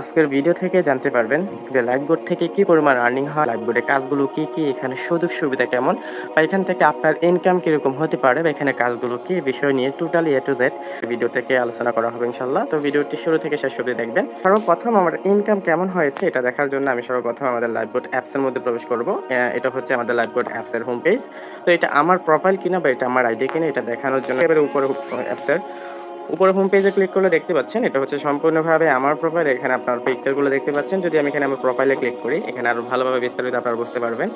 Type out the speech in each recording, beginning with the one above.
আজকের ভিডিও থেকে জানতে পারবেন যে লাইফবোর্ড থেকে কি পরিমাণ আর্নিং হয় লাইফবোর্ডের কাজগুলো কি কি, এখানে সুযোগ সুবিধা কেমন বা এখান থেকে আপনার ইনকাম কীরকম হতে পারে বা এখানে কাজগুলো কি বিষয় নিয়ে totally A to Z video থেকে আলোচনা করা হবে ইনশাল্লাহ তো ভিডিওটি শুরু থেকে শেষ অবধি দেখবেন। সর্বপ্রথম আমার ইনকাম কেমন হয়েছে এটা দেখার জন্য আমি সর্বপ্রথম আমাদের লাইফবোর্ড অ্যাপসের মধ্যে প্রবেশ করব। এটা হচ্ছে আমাদের লাইফবোর্ড অ্যাপসের হোম পেজ তো এটা আমার প্রোফাইল কিনা বা এটা আমার আইডি কিনা এটা দেখানোর জন্য এবারে উপরে অ্যাপসের উপরে হোম পেজে ক্লিক করলে দেখতে পাচ্ছেন এটা হচ্ছে সম্পূর্ণভাবে আমার প্রোফাইল এখানে আপনার পিকচারগুলো দেখতে পাচ্ছেন। যদি আমি এখানে আমার প্রোফাইলে ক্লিক করি এখানে আরও ভালোভাবে বিস্তারিত আপনারা বুঝতে পারবেন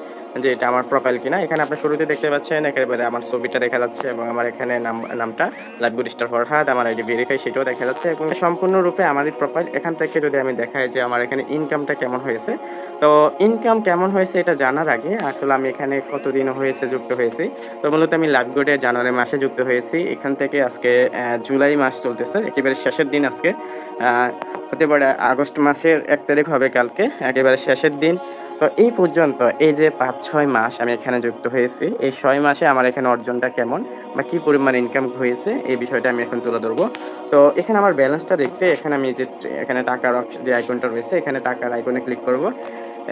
যে এটা আমার প্রোফাইল কিনা। এখানে আপনার শুরুতে দেখতে পাচ্ছেন একেবারে আমার ছবিটা দেখা যাচ্ছে এবং আমার এখানে নাম নামটা লাইভগুড স্টার ফরহাদ আমার আইডি ভেরিফাই সেটাও দেখা যাচ্ছে এবং সম্পূর্ণরূপে আমারই প্রোফাইল এখান থেকে যদি আমি দেখাই যে আমার এখানে ইনকামটা কেমন হয়েছে তো ইনকাম কেমন হয়েছে এটা জানার আগে আসলে আমি এখানে কতদিন হয়েছে যুক্ত হয়েছি। তো মূলত আমি লাভগুডে জানুয়ারি মাসে যুক্ত হয়েছি। এখান থেকে আজকে আহ, জুলাই মাস চলতেছে, একেবারে শেষের দিন আজকে। হতে পারে আগস্ট মাসের এক তারিখ হবে কালকে, একেবারে শেষের দিন। তো এই পর্যন্ত এই যে পাঁচ, ছয় মাস আমি এখানে যুক্ত হয়েছি, এই ছয় মাসে আমার এখানে অর্জনটা কেমন বা কী পরিমাণ ইনকাম হয়েছে, এই বিষয়টা আমি এখন তুলে ধরবো। তো এখানে আমার ব্যালেন্সটা দেখতে, এখানে আমি যে, এখানে টাকার যে আইকনটা রয়েছে, এখানে টাকার আইকনে ক্লিক করব।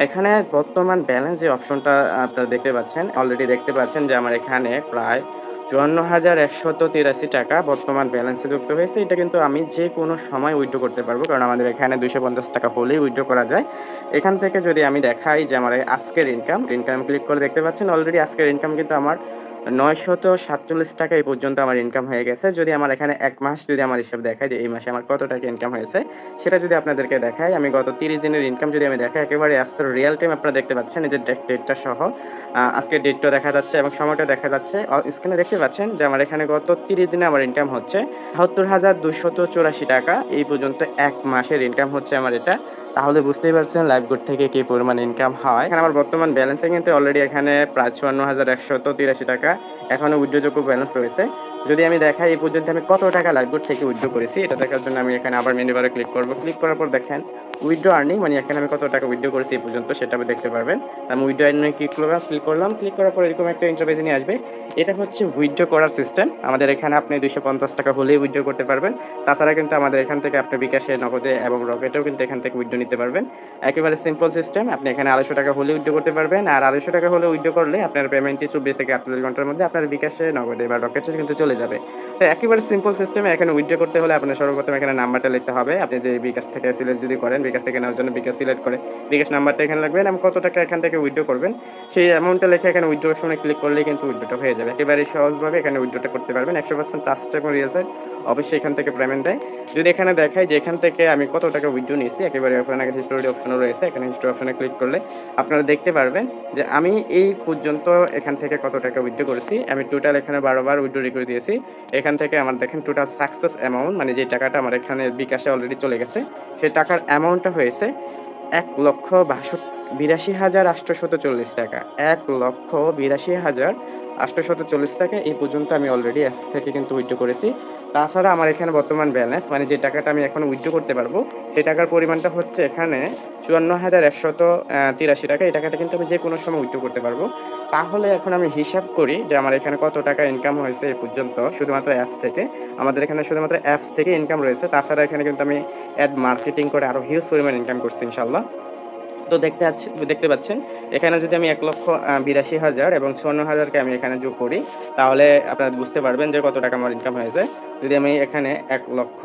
এখানে বর্তমান ব্যালেন্স যে অপশনটা আপনারা দেখতে পাচ্ছেন অলরেডি দেখতে পাচ্ছেন যে আমার এখানে প্রায় চুয়ান্ন হাজার একশত তিরাশি টাকা বর্তমান ব্যালেন্সে যুক্ত হয়েছে। এটা কিন্তু আমি যে কোনো সময় উইড্রো করতে পারব, কারণ আমাদের এখানে দুশো পঞ্চাশ টাকা হলেই উইড্রো করা যায়। এখান থেকে যদি আমি দেখাই যে আমার আজকের ইনকাম ইনকাম ক্লিক করে দেখতে পাচ্ছেন অলরেডি আজকের ইনকাম কিন্তু আমার নয়শত সাতচল্লিশ টাকা এই পর্যন্ত আমার ইনকাম হয়ে গেছে। যদি আমার এখানে এক মাস যদি আমার হিসাব দেখায় যে এই মাসে আমার কত টাকা ইনকাম হয়েছে, সেটা যদি আপনাদেরকে দেখাই আমি গত তিরিশ দিনের ইনকাম যদি আমি দেখাই, একেবারে অ্যাপসের রিয়েল টাইম আপনারা দেখতে পাচ্ছেন যে ডেটটা সহ। আজকে ডেটটা দেখা যাচ্ছে এবং সময়টা দেখা যাচ্ছে। স্ক্রিনে দেখতে পাচ্ছেন যে আমার এখানে গত তিরিশ দিনে আমার ইনকাম হচ্ছে বাহাত্তর হাজার দুশত চুরাশি টাকা। এই পর্যন্ত এক মাসের ইনকাম হচ্ছে আমার এটা। তাহলে বুঝতেই পারছেন লাইভ গুড থেকে কি পরিমাণ ইনকাম হয়। এখানে আমার বর্তমান ব্যালেন্সে কিন্তু অলরেডি এখানে প্রায় চুয়ান্ন হাজার একশত তিরাশি টাকা। এখনও উল্লেখযোগ্য ব্যালেন্স রয়েছে। যদি আমি দেখাই এই পর্যন্ত আমি কত টাকা গুড থেকে উইড্রো করেছি, এটা দেখার জন্য আমি এখানে আবার মেনু বারে ক্লিক করব। ক্লিক করার পর দেখেন উইড্রো আর্নিং মানে এখানে আমি কত টাকা উইড্রো করেছি এই পর্যন্ত সেটা আপনি দেখতে পারবেন। আমি উইড্রো আর্নিং ক্লিক করলাম ক্লিক করলাম ক্লিক করার পর এরকম একটা ইন্টারভেস নিয়ে আসবে। এটা হচ্ছে উইড্রো করার সিস্টেম আমাদের এখানে আপনি দুশো পঞ্চাশ টাকা হলেই উইড্রো করতে পারবেন। তাছাড়া কিন্তু আমাদের এখান থেকে আপনি বিকাশে, নগদে এবং রকেটেও কিন্তু এখান থেকে উইড্রো নিতে পারবেন। একেবারে সিম্পল সিস্টেম আপনি এখানে আড়াইশো টাকা হলে উইড্রো করতে পারবেন। আর আড়াইশো টাকা হলে উইড্রো করলে আপনার পেমেন্টটি চব্বিশ থেকে আটচল্লিশ ঘণ্টার মধ্যে আপনার বিকাশে, নগদে বা রকেটে কিন্তু চলে যাবে। তো একেবারে সিম্পল সিস্টেমে এখানে উইড্রো করতে হলে আপনার সর্বপ্রথম এখানে নাম্বারটা লিখতে হবে। আপনি যে বিকাশ থেকে সিলেক্ট যদি করেন, বিকাশ থেকে নেওয়ার জন্য বিকাশ সিলেক্ট করে বিকাশ নাম্বারটা এখানে লাগবেন এবং কত টাকা এখান থেকে উইড্রো করবেন, সেই অ্যামাউন্টটা লিখে এখানে উইড্রো অপশনে ক্লিক করলেই কিন্তু উইড্রোটা হয়ে যাবে। একেবারে সহজভাবে এখানে উইড্রোটা করতে পারবেন। একশো পার্সেন্ট এবং রিয়েল সাইড অবশ্যই এখান থেকে পেমেন্ট দেয়। যদি এখানে দেখায় যে এখান থেকে আমি কত টাকা উইড্রো নিয়েছি, একেবারে ওখানে হিস্টোরি অপশনও রয়েছে। এখানে হিস্টোরি অপশনে ক্লিক করলে আপনারা দেখতে পারবেন যে আমি এই পর্যন্ত এখান থেকে কত টাকা উইড্রো করেছি। আমি টোটাল এখানে বারোবার উইড্রো করে দিয়েছি। এখান থেকে আমার দেখেন টোটাল সাকসেস অ্যামাউন্ট মানে যে টাকাটা আমার এখানে বিকাশে অলরেডি চলে গেছে, সেই টাকার অ্যামাউন্টটা হয়েছে এক লক্ষ বাষট্টি, বিরাশি হাজার আটশোশত চল্লিশ টাকা। এক লক্ষ বিরাশি হাজার আটশোশত চল্লিশ টাকা, এই পর্যন্ত আমি অলরেডি অ্যাপস থেকে কিন্তু উইথড্র করেছি। তাছাড়া আমার এখানে বর্তমান ব্যালেন্স মানে যে টাকাটা আমি এখন উইথড্র করতে পারব, সেই টাকার পরিমাণটা হচ্ছে এখানে চুয়ান্ন হাজার একশত তিরাশি টাকা। এই টাকাটা কিন্তু আমি যে কোনো সময় উইথড্র করতে পারব। তাহলে এখন আমি হিসাব করি যে আমার এখানে কত টাকা ইনকাম হয়েছে এই পর্যন্ত, শুধুমাত্র অ্যাপস থেকে। আমাদের এখানে শুধুমাত্র অ্যাপস থেকে ইনকাম রয়েছে। তাছাড়া এখানে কিন্তু আমি অ্যাড মার্কেটিং করে আরও হিউজ পরিমাণ ইনকাম করছি ইনশাল্লাহ তো দেখতে দেখতে পাচ্ছেন। এখানে যদি আমি এক লক্ষ বিরাশি হাজার এবং চুয়ান্ন হাজারকে আমি এখানে যোগ করি, তাহলে আপনারা বুঝতে পারবেন যে কত টাকা আমার ইনকাম হয়েছে। যদি আমি এখানে এক লক্ষ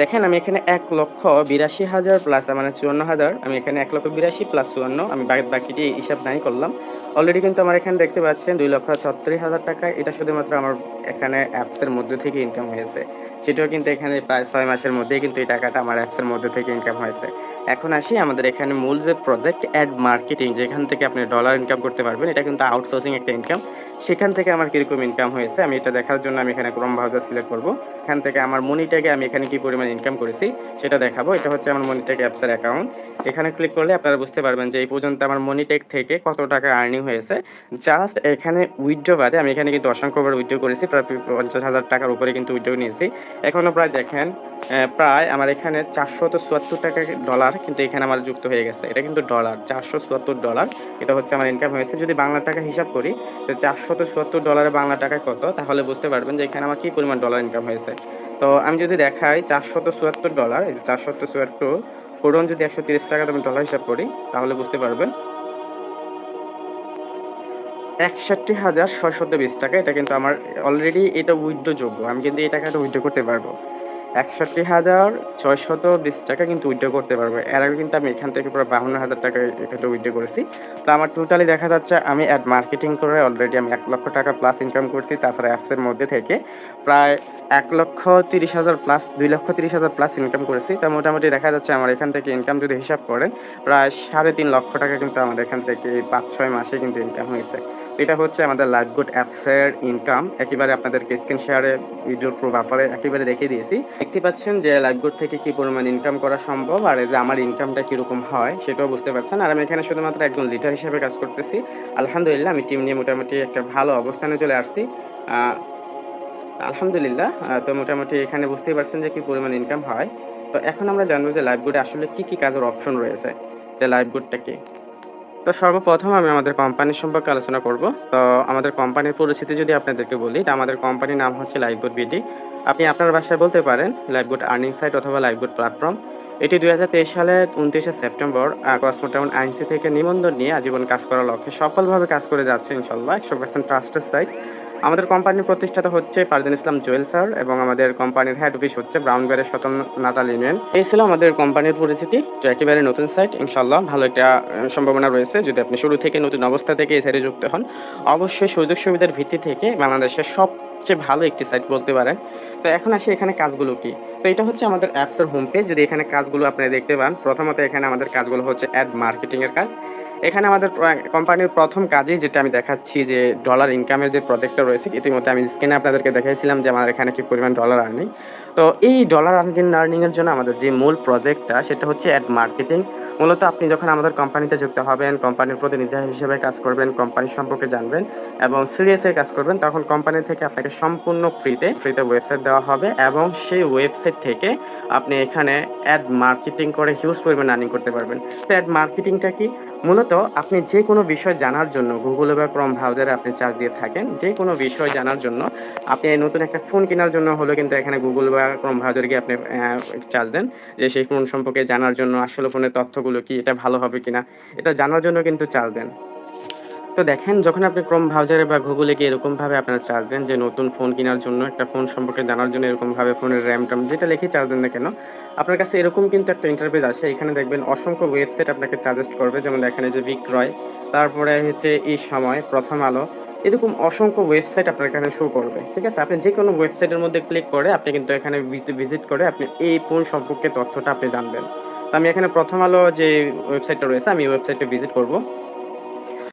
দেখেন আমি এখানে এক লক্ষ বিরাশি হাজার প্লাস মানে চুয়ান্ন হাজার। আমি এখানে এক লক্ষ বিরাশি প্লাস চুয়ান্ন, আমি বাকিটি হিসাব নাই করলাম। অলরেডি কিন্তু আমার এখানে দেখতে পাচ্ছেন দুই লক্ষ ছত্রিশ হাজার টাকা। এটা শুধুমাত্র আমার এখানে অ্যাপসের মধ্যে থেকে ইনকাম হয়েছে। সেটাও কিন্তু এখানে প্রায় ছয় মাসের মধ্যেই কিন্তু এই টাকাটা আমার অ্যাপসের মধ্যে থেকে ইনকাম হয়েছে। এখন আসি আমাদের এখানে মূল যে প্রজেক্ট অ্যাড মার্কেটিং যেখান থেকে আপনি ডলার ইনকাম করতে পারবেন, এটা কিন্তু আউটসোর্সিং একটা ইনকাম সেখান থেকে আমার কীরকম ইনকাম হয়েছে, আমি এটা দেখার জন্য আমি এখানে ক্রম ব্রাউজার সিলেক্ট করব। এখান থেকে আমার মনিটাকে আমি এখানে কি পরিমাণ ইনকাম করেছি, সেটা দেখাবো। এটা হচ্ছে আমার মনিটাক অ্যাপসের অ্যাকাউন্ট এখানে ক্লিক করলে আপনারা বুঝতে পারবেন যে এই পর্যন্ত আমার মনিটেক থেকে কত টাকা আর্নিং হয়েছে। জাস্ট এখানে উইথড্র বাদে আমি এখানে কিন্তু অসংখ্যবার উইথড্র করেছি, প্রায় পঞ্চাশ হাজার টাকার উপরে কিন্তু উইথড্র নিয়েছি। এখনও প্রায় দেখেন প্রায় আমার এখানে চারশো তো চুয়াত্তর টাকা ডলার কিন্তু এখানে আমার যুক্ত হয়ে গেছে। এটা কিন্তু ডলার চারশো চুয়াত্তর ডলার এটা হচ্ছে আমার ইনকাম হয়েছে। যদি বাংলা টাকা হিসাব করি তো চারশো তো চুয়াত্তর ডলারে বাংলা টাকা কত, তাহলে বুঝতে পারবেন যে এখানে আমার কী পরিমাণ ডলার ইনকাম হয়েছে। তো আমি যদি দেখাই চারশো তো চুয়াত্তর ডলার এই যে চারশো তো চুয়াত্তর, পূরণ যদি একশো তিরিশ টাকা আমি ডলার হিসাব করি, তাহলে বুঝতে পারবেন একষট্টি হাজার ছয়শত বিশ টাকা। এটা কিন্তু আমার অলরেডি এটা উইথড্র যোগ্য আমি কিন্তু এই টাকাটা উইথড্র করতে পারব। একষট্টি হাজার ছয়শত বিশ টাকা কিন্তু উইথড্র করতে পারব। এর আগে কিন্তু আমি এখান থেকে পুরো বাহান্ন হাজার টাকা এখানে উইথড্র করেছি। তো আমার টোটালি দেখা যাচ্ছে আমি অ্যাড মার্কেটিং করে অলরেডি আমি এক লক্ষ টাকা প্লাস ইনকাম করছি। তাছাড়া অ্যাপসের মধ্যে থেকে প্রায় এক লক্ষ তিরিশ হাজার প্লাস দুই লক্ষ তিরিশ হাজার প্লাস ইনকাম করেছি। তা মোটামুটি দেখা যাচ্ছে আমার এখান থেকে ইনকাম যদি হিসাব করেন, প্রায় সাড়ে তিন লক্ষ টাকা কিন্তু আমাদের এখান থেকে পাঁচ ছয় মাসে কিন্তু ইনকাম হয়েছে। এটা হচ্ছে আমাদের লাইভ গুড অ্যাপসের ইনকাম একেবারে আপনাদেরকে স্ক্রিন শেয়ারে ভিডিওর প্রুফ আপারে একেবারে দেখিয়ে দিয়েছি। দেখতে পাচ্ছেন যে লাইভ গুড থেকে কি পরিমাণ ইনকাম করা সম্ভব আর যে আমার ইনকামটা কীরকম হয় সেটাও বুঝতে পারছেন। আর আমি এখানে শুধুমাত্র একজন লিডার হিসেবে কাজ করতেছি। আলহামদুলিল্লাহ, আমি টিম নিয়ে মোটামুটি একটা ভালো অবস্থানে চলে আসছি। আলহামদুলিল্লাহ তো মোটামুটি এখানে বুঝতেই পারছেন যে কি পরিমাণ ইনকাম হয়। তো এখন আমরা জানব যে লাইভ গুডে আসলে কি কি কাজের অপশন রয়েছে। যে লাইভ গুডটা কি? তো সর্বপ্রথম আমি আমাদের কোম্পানির সম্পর্কে আলোচনা করব। তো আমাদের কোম্পানির পরিস্থিতি যদি আপনাদেরকে বলি, তা আমাদের কোম্পানির নাম হচ্ছে লাইফগুড বিডি আপনি আপনার বাসায় বলতে পারেন লাইফগুড আর্নিং সাইট অথবা লাইফগুড প্ল্যাটফর্ম এটি দুই হাজার তেইশ সালে উনত্রিশে সেপ্টেম্বর কসমোটাউন আইনসি থেকে নিবন্ধন নিয়ে আজীবন কাজ করার লক্ষ্যে সফলভাবে কাজ করে যাচ্ছে ইনশাল্লাহ, একশো পার্সেন্ট ট্রাস্টের সাইট আমাদের কোম্পানির প্রতিষ্ঠাতা হচ্ছে ফারদিন ইসলাম জুয়েল স্যার এবং আমাদের কোম্পানির হেড অফিস হচ্ছে ব্রাউন ব্রাউনবারের স্বতন নাটাল ইউনিয়ন এই ছিল আমাদের কোম্পানির পরিচিতি তো একেবারে নতুন সাইট ইনশাল্লাহ ভালো একটা সম্ভাবনা রয়েছে। যদি আপনি শুরু থেকে নতুন অবস্থা থেকে এই সাইটে যুক্ত হন, অবশ্যই সুযোগ সুবিধার ভিত্তি থেকে বাংলাদেশের সবচেয়ে ভালো একটি সাইট বলতে পারেন। তো এখন আসি এখানে কাজগুলো কি? তো এটা হচ্ছে আমাদের অ্যাপসের হোম পেজ যদি এখানে কাজগুলো আপনি দেখতে পান, প্রথমত এখানে আমাদের কাজগুলো হচ্ছে অ্যাড মার্কেটিংয়ের কাজ। এখানে আমাদের কোম্পানির প্রথম কাজেই যেটা আমি দেখাচ্ছি যে ডলার ইনকামের যে প্রজেক্টটা রয়েছে, ইতিমধ্যে আমি স্ক্রিনে আপনাদেরকে দেখাইছিলাম যে আমার এখানে কি পরিমাণ ডলার আর্নিং তো এই ডলার আর্নিং আর্নিংয়ের জন্য আমাদের যে মূল প্রজেক্টটা সেটা হচ্ছে অ্যাড মার্কেটিং মূলত আপনি যখন আমাদের কোম্পানিতে যুক্ত হবেন কোম্পানির প্রতিনিধি হিসেবে কাজ করবেন কোম্পানির সম্পর্কে জানবেন এবং সিরিয়াস হয়ে কাজ করবেন, তখন কোম্পানি থেকে আপনাকে সম্পূর্ণ ফ্রিতে ফ্রিতে ওয়েবসাইট দেওয়া হবে এবং সেই ওয়েবসাইট থেকে আপনি এখানে অ্যাড মার্কেটিং করে হিউজ পরিমাণ আর্নিং করতে পারবেন। তো অ্যাড মার্কেটিংটা কি? মূলত আপনি যে কোনো বিষয় জানার জন্য গুগল বা ক্রম ব্রাউজারে আপনি চার্জ দিয়ে থাকেন, যে কোনো বিষয় জানার জন্য আপনি নতুন একটা ফোন কেনার জন্য হলো কিন্তু এখানে গুগল বা ক্রম ব্রাউজারে গিয়ে আপনি চার্জ দেন যে সেই ফোন সম্পর্কে জানার জন্য আসলে ফোনের তথ্যগুলো কি, এটা ভালো হবে কিনা, এটা জানার জন্য কিন্তু চার্জ দেন। তো দেখেন, যখন আপনি ক্রোম ব্রাউজারে বা গুগলে গিয়ে এরকমভাবে আপনারা চার্জ দেন যে নতুন ফোন কেনার জন্য একটা ফোন সম্পর্কে জানার জন্য এরকমভাবে ফোনের র্যাম ট্যাম যেটা লিখে চার্জ দেন না কেন, আপনার কাছে এরকম কিন্তু একটা ইন্টারফেস আসে। এখানে দেখবেন অসংখ্য ওয়েবসাইট আপনাকে সাজেস্ট করবে। যেমন দেখেন যে বিক্রয় তারপরে হচ্ছে এই সময় প্রথম আলো, এরকম অসংখ্য ওয়েবসাইট আপনার এখানে শো করবে। ঠিক আছে? আপনি যে কোনো ওয়েবসাইটের মধ্যে ক্লিক করে আপনি কিন্তু এখানে ভিজিট করে আপনি এই ফোন সম্পর্কে তথ্যটা আপনি জানবেন। তো আমি এখানে প্রথম আলো যে ওয়েবসাইটটা রয়েছে, আমি ওয়েবসাইটে ভিজিট করব।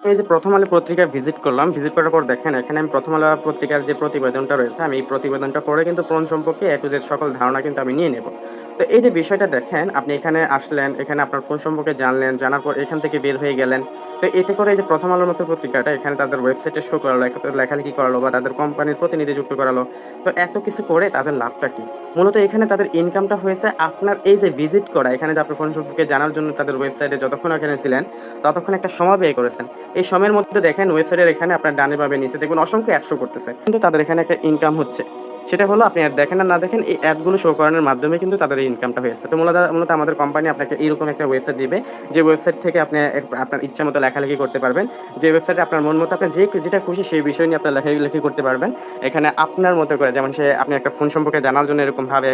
আমি এই যে প্রথম আলো পত্রিকা ভিজিট করলাম। ভিজিট করার পর দেখেন, এখানে আমি প্রথম আলো পত্রিকার যে প্রতিবেদনটা রয়েছে, আমি এই প্রতিবেদনটা পড়ে কিন্তু ফোন সম্পর্কে এ টু জেড সকল ধারণা কিন্তু আমি নিয়ে নেব। তো এই যে বিষয়টা দেখেন, আপনি এখানে আসলেন, এখানে আপনার ফোন সম্পর্কে জানলেন, জানার পর এখান থেকে বের হয়ে গেলেন। তো এতে করে এই যে প্রথম আলোর মতো পত্রিকাটা, এখানে তাদের ওয়েবসাইটে শো করালো লেখালেখি করালো বা তাদের কোম্পানির প্রতিনিধি যুক্ত করালো। তো এত কিছু করে তাদের লাভটা কি? মূলত এখানে তাদের ইনকামটা হয়েছে আপনার এই যে ভিজিট করা, এখানে যে আপনার ফোন সম্পর্কে জানার জন্য তাদের ওয়েবসাইটে যতক্ষণ এখানে ছিলেন, ততক্ষণ একটা সময় ব্যয় করেছেন। এই সময়ের মধ্যে দেখেন ওয়েবসাইটের এখানে আপনার ডানে পাবে নিচে দেখুন অসংখ্য অ্যাডশো করতেছে। কিন্তু তাদের এখানে একটা ইনকাম হচ্ছে। সেটা হলো আপনি অ্যাড দেখেন না দেখেন, এই অ্যাডগুলো শো করানোর মাধ্যমে কিন্তু তাদের এই ইনকামটা হয়েছে তো মূলত মূলত আমাদের কোম্পানি আপনাকে এইরকম একটা ওয়েবসাইট দিবে, যে ওয়েবসাইট থেকে আপনি আপনার ইচ্ছা মতো লেখালেখি করতে পারবেন। যে ওয়েবসাইটে আপনার মন মতো আপনি যে যেটা খুশি সেই বিষয় নিয়ে আপনার লেখালেখি করতে পারবেন। এখানে আপনার মতো করে, যেমন সে আপনি একটা ফোন সম্পর্কে জানার জন্য এরকমভাবে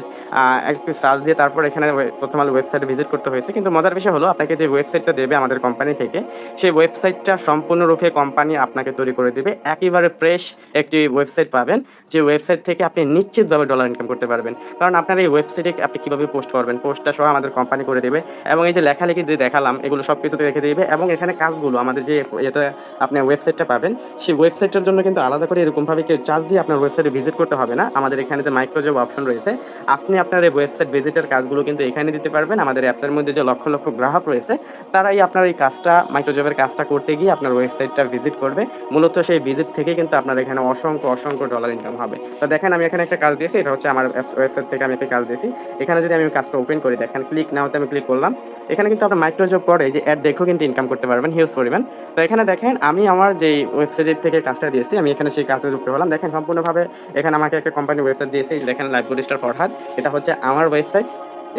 একটু সার্চ দিয়ে তারপর এখানে প্রথম আলো ওয়েবসাইটে ভিজিট করতে হয়েছে। কিন্তু মজার বিষয় হলো, আপনাকে যে ওয়েবসাইটটা দেবে আমাদের কোম্পানি থেকে, সেই ওয়েবসাইটটা সম্পূর্ণরূপে কোম্পানি আপনাকে তৈরি করে দেবে। একেবারে ফ্রেশ একটি ওয়েবসাইট পাবেন, যে ওয়েবসাইট থেকে আপনি আপনি নিশ্চিতভাবে ডলার ইনকাম করতে পারবেন। কারণ আপনার এই ওয়েবসাইটে আপনি কীভাবে পোস্ট করবেন পোস্টটা সহ আমাদের কোম্পানি করে দেবে এবং এই যে লেখালেখি যে দেখালাম, এগুলো সব কিছুতে রেখে দেবে এবং এখানে কাজগুলো, আমাদের যে এটা আপনি ওয়েবসাইটটা পাবেন, সেই ওয়েবসাইটের জন্য কিন্তু আলাদা করে এরকমভাবে কেউ চার্জ দিয়ে আপনার ওয়েবসাইটে ভিজিট করতে হবে না। আমাদের এখানে যে মাইক্রোজব অপশন রয়েছে, আপনি আপনার এই ওয়েবসাইট ভিজিটের কাজগুলো কিন্তু এখানে দিতে পারবেন। আমাদের অ্যাপসের মধ্যে যে লক্ষ লক্ষ গ্রাহক রয়েছে, তারাই আপনার এই কাজটা মাইক্রোজবের কাজটা করতে গিয়ে আপনার ওয়েবসাইটটা ভিজিট করবে। মূলত সেই ভিজিট থেকে কিন্তু আপনার এখানে অসংখ্য অসংখ্য ডলার ইনকাম হবে। তো দেখেন আমি এখানে একটা কাজ দিয়েছি, এটা হচ্ছে আমার ওয়েবসাইট থেকে আমি একটা কাজ দিয়েছি। এখানে যদি আমি কাজটা ওপেন করি, দেখেন ক্লিক নাওতে আমি ক্লিক করলাম। এখানে কিন্তু আপনার মাইক্রোজব পরে যে অ্যাড দেখেও কিন্তু ইনকাম করতে পারবেন হিউজ পরিমাণ। তো এখানে দেখেন, আমি আমার যে ওয়েবসাইটের থেকে কাজটা দিয়েছি, আমি এখানে সেই কাজে যুক্ত হলাম। দেখেন, সম্পূর্ণভাবে এখানে আমাকে একটা কোম্পানি ওয়েবসাইট দিয়েছে দেখেন লাইভ স্টার ফরহাদ এটা হচ্ছে আমার ওয়েবসাইট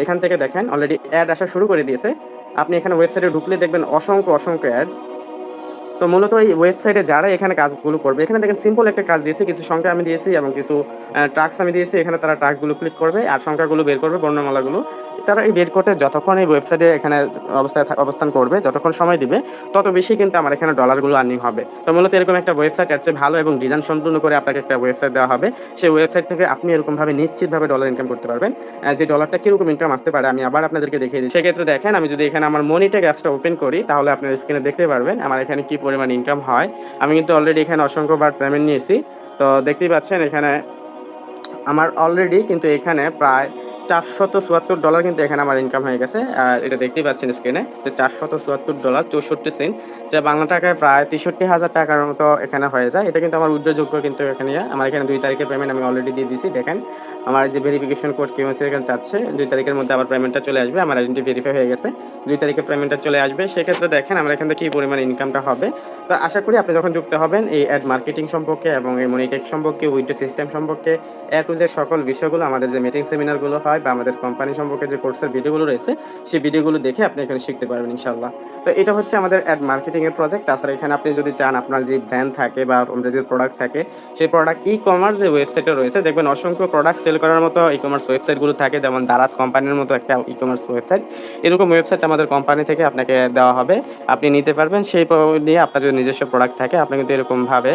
এখান থেকে দেখেন অলরেডি অ্যাড আসা শুরু করে দিয়েছে। আপনি এখানে ওয়েবসাইটে ঢুকলে দেখবেন অসংখ্য অসংখ্য অ্যাড তো মূলত এই ওয়েবসাইটে যারা এখানে কাজগুলো করবে, এখানে দেখেন সিম্পল একটা কাজ দিয়েছি, কিছু সংখ্যা আমি দিয়েছি এবং কিছু ট্রাক্স আমি দিয়েছি, এখানে তারা ট্রাকগুলো ক্লিক করবে, আর সংখ্যাগুলো বের করবে, বর্ণমালাগুলো। তারা এই বের করতে যতক্ষণ এই ওয়েবসাইটে এখানে অবস্থায় অবস্থান করবে, যতক্ষণ সময় দিবে, তত বেশি কিন্তু আমার এখানে ডলারগুলো আর্নিং হবে। তো মূলত এরকম একটা ওয়েবসাইট চেয়ে ভালো এবং ডিজাইন সম্পূর্ণ করে আপনাকে একটা ওয়েবসাইট দেওয়া হবে। সেই ওয়েবসাইট থেকে আপনি এরকমভাবে নিশ্চিতভাবে ডলার ইনকাম করতে পারবেন। যে ডলারটা কীরকম ইনকাম আসতে পারে আমি আবার আপনাদেরকে দেখিয়ে দিই সেক্ষেত্রে দেখেন, আমি যদি এখানে আমার মনিটেক অ্যাপসটা ওপেন করি, তাহলে আপনার স্ক্রিনে দেখতে পারবেন আমার এখানে কি পরিমাণ ইনকাম হয়। আমি কিন্তু অলরেডি এখানে অসংখ্যবার পেমেন্ট নিয়েছি। তো দেখতেই পাচ্ছেন এখানে আমার অলরেডি কিন্তু এখানে প্রায় চারশত চুয়াত্তর ডলার কিন্তু এখানে আমার ইনকাম হয়ে গেছে। আর এটা দেখতেই পাচ্ছেন স্ক্রিনে যে চারশত চুয়াত্তর ডলার চৌষট্টি সেন্ট যা বাংলা টাকায় প্রায় তেষট্টি হাজার টাকার মতো এখানে হয়ে যায়। এটা কিন্তু আমার উদ্যোগযোগ্য কিন্তু এখানে আমার এখানে দুই তারিখের পেমেন্ট আমি অলরেডি দিয়ে দিয়েছি, দেখেন। আমার যে ভেরিফিকেশন কোড কেমসি এখানে চাচ্ছে দুই তারিখের মধ্যে আবার পেমেন্টটা চলে আসবে, আমার আইডেন্টি ভেরিফাই হয়ে গেছে। দুই তারিখে পেমেন্টটা চলে আসবে, সেক্ষেত্রে দেখেন আমার এখান থেকে কী পরিমাণ ইনকামটা হবে। তো আশা করি আপনি যখন যুক্ত হবেন, এই অ্যাড মার্কেটিং সম্পর্কে এবং এই মনিটেক সম্পর্কে উইন্ডো সিস্টেম সম্পর্কে এ টু যে সকল বিষয়গুলো, আমাদের যে মিটিং সেমিনারগুলো হয় বা আমাদের কোম্পানি সম্পর্কে যে কোর্সের ভিডিওগুলো রয়েছে, সেই ভিডিওগুলো দেখে আপনি এখানে শিখতে পারবেন ইনশাল্লাহ তো এটা হচ্ছে আমাদের অ্যাড মার্কেটিংয়ের প্রজেক্ট তাছাড়া এখানে আপনি যদি চান আপনার যে ব্র্যান্ড থাকে বা আমাদের যে প্রোডাক্ট থাকে, সেই প্রোডাক্ট ই কমার্স যে ওয়েবসাইটে রয়েছে, দেখবেন অসংখ্য প্রোডাক্ট সেল করার মতো ই কমার্স ওয়েবসাইটগুলো থাকে, যেমন দারাজ কোম্পানির মতো একটা ই কমার্স ওয়েবসাইট এরকম ওয়েবসাইট আমাদের কোম্পানি থেকে আপনাকে দেওয়া হবে। আপনি নিতে পারবেন, সেই নিয়ে আপনার যদি নিজস্ব প্রোডাক্ট থাকে, আপনি কিন্তু এরকমভাবে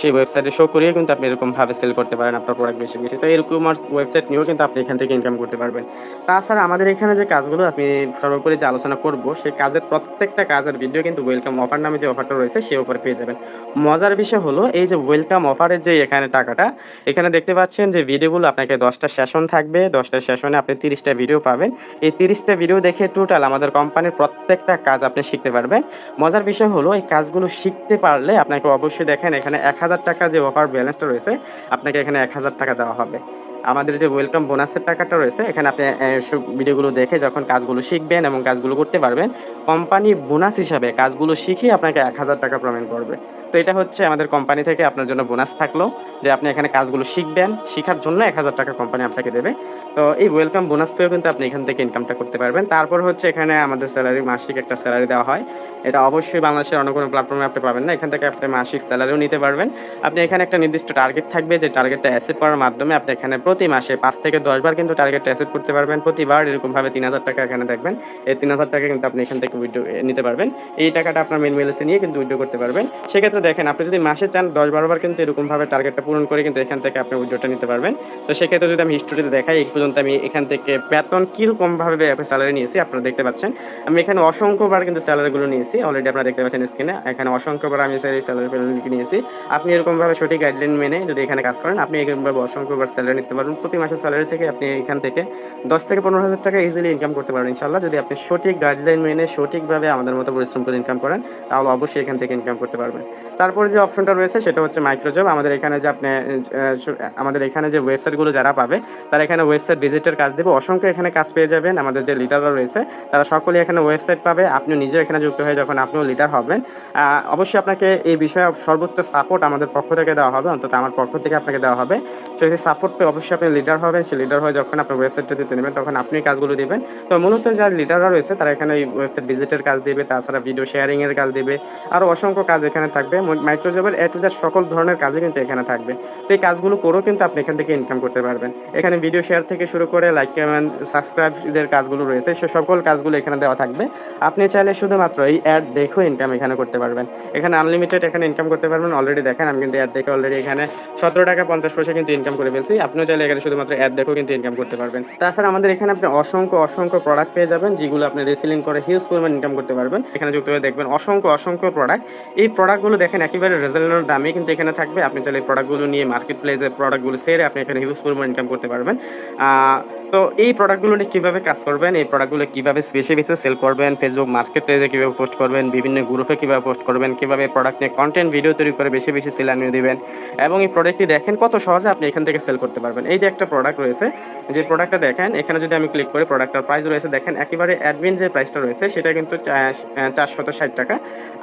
সেই ওয়েবসাইটে শো করিয়ে কিন্তু আপনি এরকমভাবে সেল করতে পারেন আপনার প্রোডাক্ট বেশি বেশি। তো এরকম ওয়েবসাইট নিয়েও কিন্তু আপনি এখান থেকে ইনকাম করতে পারবেন। তাছাড়া আমাদের এখানে যে কাজগুলো আপনি সর্বোপরি যে আলোচনা করব, সেই কাজের প্রত্যেকটা কাজের ভিডিও কিন্তু ওয়েলকাম অফার নামে যে অফারটা রয়েছে, সেই অফার পেয়ে যাবেন। মজার বিষয় হলো, এই যে ওয়েলকাম অফারের যে এখানে টাকাটা, এখানে দেখতে পাচ্ছেন যে ভিডিওগুলো আপনাকে দশটা সেশন থাকবে। দশটা সেশনে আপনি তিরিশটা ভিডিও পাবেন। এই তিরিশটা ভিডিও দেখে টোটাল আমাদের কোম্পানির প্রত্যেকটা কাজ আপনি শিখতে পারবেন। মজার বিষয় হলো, এই কাজগুলো শিখতে পারলে আপনাকে অবশ্যই দেখেন, এখানে এক হাজার টাকা যে অফার ব্যালেন্সটা রয়েছে, আপনাকে এখানে এক হাজার টাকা দেওয়া হবে। আমাদের যে ওয়েলকাম বোনাসের টাকাটা রয়েছে, এখানে আপনি ভিডিওগুলো দেখে যখন কাজগুলো শিখবেন এবং কাজগুলো করতে পারবেন কোম্পানি বোনাস হিসাবে কাজগুলো শিখে আপনাকে এক হাজার টাকা প্রদান করবে। তো এটা হচ্ছে আমাদের কোম্পানি থেকে আপনার জন্য বোনাস থাকল যে আপনি এখানে কাজগুলো শিখবেন, শেখার জন্য এক হাজার টাকা কোম্পানি আপনাকে দেবে। তো এই ওয়েলকাম বোনাস পেয়েও কিন্তু আপনি এখান থেকে ইনকামটা করতে পারবেন। তারপর হচ্ছে এখানে আমাদের স্যালারি মাসিক একটা স্যালারি দেওয়া হয়। এটা অবশ্যই বাংলাদেশের অন্য কোনো প্ল্যাটফর্মে আপনি পাবেন না। এখান থেকে আপনি মাসিক স্যালারিও নিতে পারবেন। আপনি এখানে একটা নির্দিষ্ট টার্গেট থাকবে যে টার্গেটটা অ্যাসেপ্ট করার মাধ্যমে আপনি এখানে প্রতি মাসে পাঁচ থেকে দশবার কিন্তু টার্গেটটা অ্যাসেপ্ট করতে পারবেন। প্রতিবার এরকমভাবে তিন হাজার টাকা এখানে দেখবেন। এই তিন হাজার টাকা কিন্তু আপনি এখান থেকে উইড্রো নিতে পারবেন। এই টাকাটা আপনার মেন মেলেসে নিয়ে কিন্তু উইড্রো করতে পারবেন। সেক্ষেত্রে দেখেন, আপনি যদি মাসে চান, দশ বারোবার কিন্তু এরকমভাবে টার্গেটটা পূরণ করে কিন্তু এখান থেকে আপনি উইড্রোটা নিতে পারবেন। তো সেক্ষেত্রে যদি আমি হিস্টোরিতে দেখাই, এই পর্যন্ত আমি এখান থেকে বেতন কীরকমভাবে স্যালারি নিয়েছি, আপনারা দেখতে পাচ্ছেন। আমি এখানে অসংখ্যবার কিন্তু স্যালারিগুলো নিয়েছি অলরেডি আপনারা দেখতে পাচ্ছেন স্ক্রিনে এখানে অসংখ্যবার আমি স্যালারি পেমেন্ট নিয়েছি। আপনি এরকমভাবে সঠিক গাইডলাইন মেনে যদি এখানে কাজ করেন, আপনি এরকমভাবে অসংখ্যবার স্যালারি নিতে পারবেন। প্রতি মাসের স্যালারি থেকে আপনি এখান থেকে দশ থেকে পনেরো হাজার টাকা ইজিলি ইনকাম করতে পারেন ইনশাল্লাহ যদি আপনি সঠিক গাইডলাইন মেনে সঠিকভাবে আমাদের মতো পরিশ্রম করে ইনকাম করেন, তাহলে অবশ্যই এখান থেকে ইনকাম করতে পারবেন। তারপরে যে অপশনটা রয়েছে সেটা হচ্ছে মাইক্রোজব আমাদের এখানে যে আপনি আমাদের এখানে যে ওয়েবসাইটগুলো যারা পাবে, তারা এখানে ওয়েবসাইট ভিজিটের কাজ দেবে। অসংখ্য এখানে কাজ পেয়ে যাবেন। আমাদের যে লিডাররা রয়েছে, তারা সকলেই এখানে ওয়েবসাইট পাবে। আপনি নিজেও এখানে যুক্ত হয়ে যখন আপনিও লিডার হবেন অবশ্যই আপনাকে এই বিষয়ে সর্বোচ্চ সাপোর্ট আমাদের পক্ষ থেকে দেওয়া হবে। অন্তত আমার পক্ষ থেকে আপনাকে দেওয়া হবে। সেই সাপোর্ট পেয়ে অবশ্যই আপনি লিডার হবেন। সেই লিডার হয়ে যখন আপনার ওয়েবসাইটটা দিতে নেবেন, তখন আপনি কাজগুলো দেবেন। তো মূলত যারা লিডাররা রয়েছে, তারা এখানে ওয়েবসাইট ভিজিটের কাজ দেবে। তাছাড়া ভিডিও শেয়ারিংয়ের কাজ দেবে। আরও অসংখ্য কাজ এখানে থাকবে। মাইক্রোজবের এ টু জেড সকল ধরনের কাজই কিন্তু এখানে থাকবে। তো এই কাজগুলো করেও কিন্তু আপনি এখান থেকে ইনকাম করতে পারবেন। এখানে ভিডিও শেয়ার থেকে শুরু করে লাইক কমেন্ট সাবস্ক্রাইবের কাজগুলো রয়েছে, সে সকল কাজগুলো এখানে দেওয়া থাকবে। আপনি চাইলে শুধুমাত্র এই অ্যাড দেখেও ইনকাম এখানে করতে পারবেন। এখানে আনলিমিটেড এখানে ইনকাম করতে পারবেন। অলরেডি দেখেন, আমি কিন্তু অ্যাড দেখে অলরেডি এখানে সতেরো টাকা পঞ্চাশ পয়সা কিন্তু ইনকাম করে ফেলছি। আপনিও চাইলে এখানে শুধুমাত্র অ্যাড দেখেও কিন্তু ইনকাম করতে পারবেন। তাছাড়া আমাদের এখানে আপনি অসংখ্য অসংখ্য প্রোডাক্ট পেয়ে যাবেন, যেগুলো আপনি রিসেলিং করে হিউজ পরিমাণ ইনকাম করতে পারবেন। এখানে যুক্ত হয়ে দেখবেন অসংখ্য অসংখ্য প্রোডাক্ট এই প্রোডাক্টগুলো দেখেন, একেবারে রেজাল্টের দামে কিন্তু এখানে থাকবে। আপনি চাইলে প্রোডাক্টগুলো নিয়ে মার্কেট প্লেসে প্রোডাক্টগুলো সেরে আপনি এখানে হিউজ পরিমাণ ইনকাম করতে পারবেন। তো এই প্রোডাক্টগুলো নিয়ে কীভাবে কাজ করবেন? এই প্রোডাক্টগুলো কীভাবে বেছে বেছে সেল করবেন? ফেসবুক মার্কেট প্লেসে কীভাবে পোস্ট করবেন? বিভিন্ন গ্রুপে কীভাবে পোস্ট করবেন? কীভাবে প্রোডাক্ট নিয়ে কন্টেন্ট ভিডিও তৈরি করে বেশি বেশি সেল আনিয়ে দেবেন? এবং এই প্রোডাক্টটি দেখেন কত সহজে আপনি এখান থেকে সেল করতে পারবেন। এই যে একটা প্রোডাক্ট রয়েছে, যে প্রোডাক্টটা দেখেন, এখানে যদি আমি ক্লিক করি প্রোডাক্টটার প্রাইস রয়েছে, দেখেন একেবারে অ্যাডমিন যে প্রাইসটা রয়েছে, সেটা কিন্তু চারশত ষাট টাকা।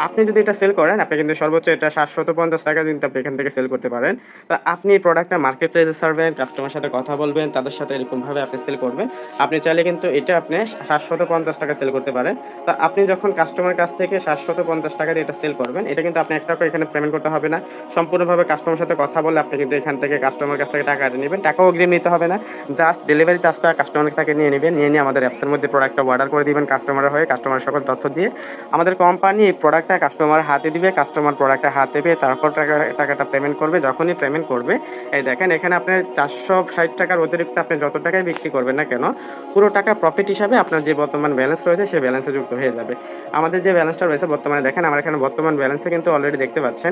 আপনি যদি এটা সেল করেন, আপনি কিন্তু সর্বোচ্চ এটা সাতশত পঞ্চাশ টাকা কিন্তু আপনি এখান থেকে সেল করতে পারেন। তা আপনি এই প্রোডাক্টটা মার্কেট প্লেসে ছাড়বেন কাস্টমার সাথে কথা বলবেন, তাদের সাথে এরকমভাবে আপনি সেল করবেন। আপনি চাইলে কিন্তু এটা আপনি সাতশত পঞ্চাশ টাকা সেল করতে পারেন। তা আপনি যখন কাস্টমার কাছ থেকে সাতশত পঞ্চাশ টাকা দিয়ে এটা সেল করবেন, এটা কিন্তু আপনি এক টাকা এখানে পেমেন্ট করতে হবে না। সম্পূর্ণভাবে কাস্টমার সাথে কথা বলে আপনি কিন্তু এখান থেকে কাস্টমার কাছ থেকে টাকা নেবেন। টাকাও অগ্রিম নিতে হবে না। জাস্ট ডেলিভারি চার্জটা কাস্টমার থেকে নিয়ে নেবেন। নিয়ে নিয়ে আমাদের অ্যাপসের মধ্যে প্রোডাক্টটা অর্ডার করে দিবেন কাস্টমারের হয়ে কাস্টমার সকল তথ্য দিয়ে। আমাদের কোম্পানি এই প্রোডাক্টটা কাস্টমার হাতে দিবে কাস্টমার প্রোডাক্টটা হাতে পেয়ে তারপর টাকা, টাকাটা পেমেন্ট করবে। যখনই পেমেন্ট করবে, এই দেখেন এখানে আপনি চারশো ষাট টাকার অতিরিক্ত আপনি যত টাকায় বিক্রি করবেন না কেন? পুরো টাকা প্রফিট হিসাবে আপনার যে বর্তমান ব্যালেন্স রয়েছে সেই ব্যালেন্সে যুক্ত হয়ে যাবে। আমাদের যে ব্যালেন্সটা রয়েছে বর্তমানে দেখেন, আমার এখানে বর্তমান ব্যালেন্সে কিন্তু অলরেডি দেখতে পাচ্ছেন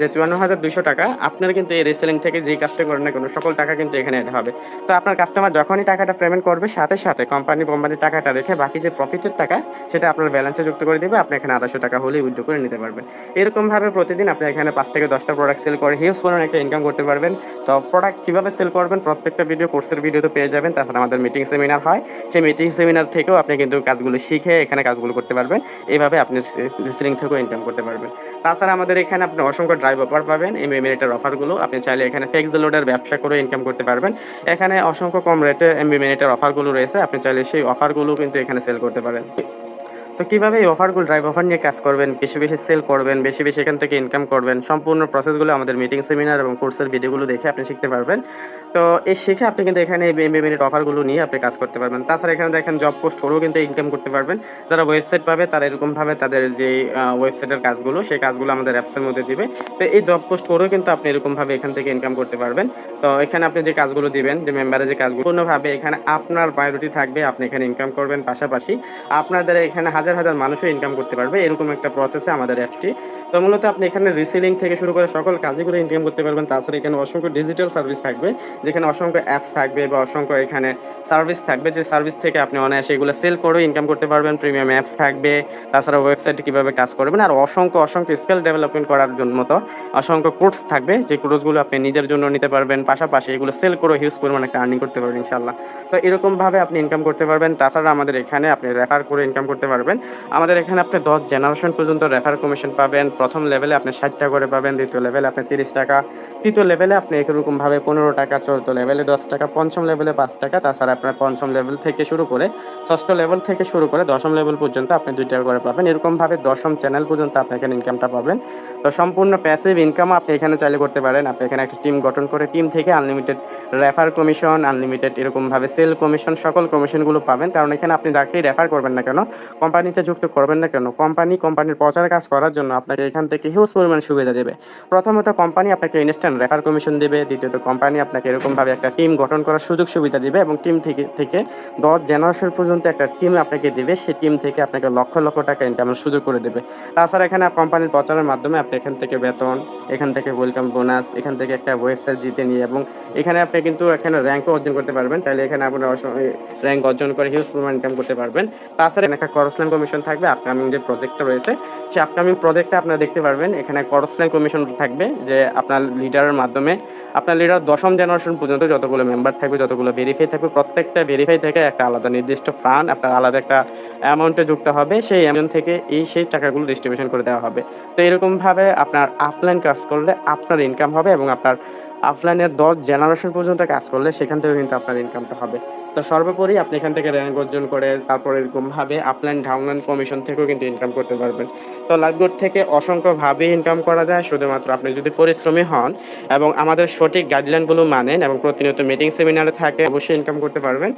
যে চুয়ান্ন হাজার দুশো টাকা আপনার কিন্তু এই রিসেলিং থেকে যেই কাজটা করেন না কেন, সকল টাকা কিন্তু এখানে অ্যাড হবে। তো আপনার কাস্টমার যখনই টাকাটা পেমেন্ট করবে, সাথে সাথে কোম্পানি কোম্পানির টাকাটা রেখে বাকি যে প্রফিটের টাকা, সেটা আপনার ব্যালেন্সে যুক্ত করে দেবে, আপনি এখানে আড়াইশো টাকা হলেই উইথড্র করে নিতে পারবেন। এরকমভাবে প্রতিদিন আপনি এখানে পাঁচ থেকে দশটা প্রোডাক্ট সেল করে হিউজ পরিমাণ একটা ইনকাম করতে পারবেন। তো প্রোডাক্ট কীভাবে সেল করবেন, প্রত্যেকটা ভিডিও কোর্সের ভিডিও তো পেয়ে যাবেন তাছাড়া আমাদের মিটিং সেমিনার হয়। সেই মিটিং সেমিনার থেকেও আপনি কিন্তু কাজগুলো শিখে এখানে কাজগুলো করতে পারবেন। এইভাবে আপনি সেলিং থেকেও ইনকাম করতে পারবেন। তাছাড়া আমাদের এখানে আপনি অসংখ্য ড্রাইভ অফার পাবেন। এই মিনিটের অফারগুলো আপনি চাইলে এখানে ফেক্স লোডের ব্যবসা করে ইনকাম করতে পারবেন। এখানে অসংখ্য কম রেটে এমবি মিনিটের অফারগুলো রয়েছে। আপনি চাইলে সেই অফারগুলো কিন্তু এখানে সেল করতে পারেন। তো কীভাবে এই অফারগুলো ড্রাইভ অফার নিয়ে কাজ করবেন, বেশি বেশি সেল করবেন, বেশি বেশি এখান থেকে ইনকাম করবেন, সম্পূর্ণ প্রসেসগুলো আমাদের মিটিং সেমিনার এবং কোর্সের ভিডিওগুলো দেখে আপনি শিখতে পারবেন। তো এই শিখে আপনি কিন্তু এখানে এমবি মিনিট অফারগুলো নিয়ে আপনি কাজ করতে পারবেন। তাছাড়া এখানে দেখেন জব পোস্ট করেও কিন্তু ইনকাম করতে পারবেন। যারা ওয়েবসাইট পাবে, তারা এরকমভাবে তাদের যে ওয়েবসাইটের কাজগুলো, সেই কাজগুলো আমাদের অ্যাপসের মধ্যে দিবে। তো এই জব পোস্ট করেও কিন্তু আপনি এরকমভাবে এখান থেকে ইনকাম করতে পারবেন। তো এখানে আপনি যে কাজগুলো দিবেন, যে মেম্বারে যে কাজগুলো পূর্ণভাবে এখানে আপনার প্রায়োরিটি থাকবে, আপনি এখানে ইনকাম করবেন। পাশাপাশি আপনাদের এখানে হাজার হাজার মানুষও ইনকাম করতে পারবে, এরকম একটা প্রসেসে আমাদের অ্যাপটি তো মূলত আপনি এখানে রিসেলিং থেকে শুরু করে সকল কাজগুলো ইনকাম করতে পারবেন, তাছাড়া এখানে অসংখ্য ডিজিটাল সার্ভিস থাকবে, যেখানে অসংখ্য অ্যাপস থাকবে বা অসংখ্য এখানে সার্ভিস থাকবে, যে সার্ভিস থেকে আপনি অনায়াসে এগুলো সেল করেও ইনকাম করতে পারবেন প্রিমিয়াম অ্যাপস থাকবে, তাছাড়া ওয়েবসাইটে কীভাবে কাজ করবেন, আর অসংখ্য অসংখ্য স্কিল ডেভেলপমেন্ট করার জন্য মতো অসংখ্য কোর্স থাকবে, যে কোর্সগুলো আপনি নিজের জন্য নিতে পারবেন, পাশাপাশি এগুলো সেল করে হিউজ পরিমাণ একটা আর্নিং করতে পারবেন ইনশাল্লাহ তো এরকমভাবে আপনি ইনকাম করতে পারবেন, তাছাড়া আমাদের এখানে আপনি রেফার করে ইনকাম করতে পারবেন আমাদের এখানে আপনি দশ জেনারেশন পর্যন্ত রেফার কমিশন পাবেন। প্রথম লেভেলে আপনি ষাট টাকা করে পাবেন, দ্বিতীয় লেভেলে আপনি তিরিশ টাকা। তৃতীয় লেভেলে আপনি এরকমভাবে পনেরো টাকা চতুর্থ লেভেলে দশ টাকা, পঞ্চম লেভেলে পাঁচ টাকা। তাছাড়া আপনার পঞ্চম লেভেল থেকে শুরু করে ষষ্ঠ লেভেল থেকে শুরু করে দশম লেভেল পর্যন্ত আপনি দুই টাকা করে পাবেন। এরকমভাবে দশম চ্যানেল পর্যন্ত আপনি এখানে ইনকামটা পাবেন। তো সম্পূর্ণ প্যাসিভ ইনকাম আপনি এখানে চাইলে করতে পারেন। আপনি এখানে একটা টিম গঠন করে টিম থেকে আনলিমিটেড রেফার কমিশন আনলিমিটেড এরকমভাবে সেল কমিশন সকল কমিশনগুলো পাবেন। কারণ এখানে আপনি যাকেই রেফার করবেন না কেন কোম্পানিতে যুক্ত করবেন না কেন? কোম্পানি কোম্পানির প্রচার কাজ করার জন্য আপনাকে এখান থেকে হিউজ পরিমাণ সুবিধা দেবে। প্রথমত কোম্পানি আপনাকে ইনস্ট্যান্ট রেফার কমিশন দেবে। দ্বিতীয়ত কোম্পানি আপনাকে এরকমভাবে একটা টিম গঠন করার সুযোগ সুবিধা দেবে এবং টিম থেকে থেকে দশ জেনারেশন পর্যন্ত একটা টিম আপনাকে দেবে। সেই টিম থেকে আপনাকে লক্ষ লক্ষ টাকা ইনকামের সুযোগ করে দেবে। তাছাড়া এখানে কোম্পানির প্রচারের মাধ্যমে আপনি এখান থেকে বেতন, এখান থেকে ওয়েলকাম বোনাস এখান থেকে একটা ওয়েবসাইট জিতে নিয়ে এবং এখানে আপনি কিন্তু এখানে র্যাঙ্কও অর্জন করতে পারবেন। চাইলে এখানে আপনার র্যাঙ্ক অর্জন করে হিউজ পরিমাণ ইনকাম করতে পারবেন। তাছাড়া এখানে করসল্যান্ড কমিশন থাকবে আপকামিং যে প্রজেক্টটা রয়েছে, সেই আপকামিং প্রজেক্টটা আপনারা দেখতে পারবেন। এখানে করসল্যান্ড কমিশন থাকবে, যে আপনার লিডারের মাধ্যমে, আপনার লিডার দশম জেনারেশন পর্যন্ত যতগুলো মেম্বার থাকবে, যতগুলো ভেরিফাই থাকবে, প্রত্যেকটা ভেরিফাই থেকে একটা আলাদা নির্দিষ্ট ফান্ড আপনার আলাদা একটা অ্যামাউন্টে যুক্ত হবে, সেই অ্যামাউন্ট থেকে এই, সেই টাকাগুলো ডিস্ট্রিবিউশন করে দেওয়া হবে। তো এরকমভাবে আপনার অফলাইন কাজ করলে আপনার ইনকাম হবে এবং আপনার আপলাইনের 10 জেনারেশন পর্যন্ত কাজ করলে সেখান থেকে কিন্তু আপনার ইনকামটা হবে। তো সর্বোপরি আপনি এখান থেকে র্যাঙ্ক অর্জন করে তারপর এরকমভাবে আপলাইন, ডাউনলাইন কমিশন থেকেও কিন্তু ইনকাম করতে পারবেন। তো লাইভবোট থেকে অসংখ্যভাবে ইনকাম করা যায় শুধুমাত্র আপনি যদি পরিশ্রমী হন এবং আমাদের সঠিক গাইডলাইনগুলো মানেন এবং প্রতিনিয়ত মিটিং সেমিনারে থাকে অবশ্যই ইনকাম করতে পারবেন।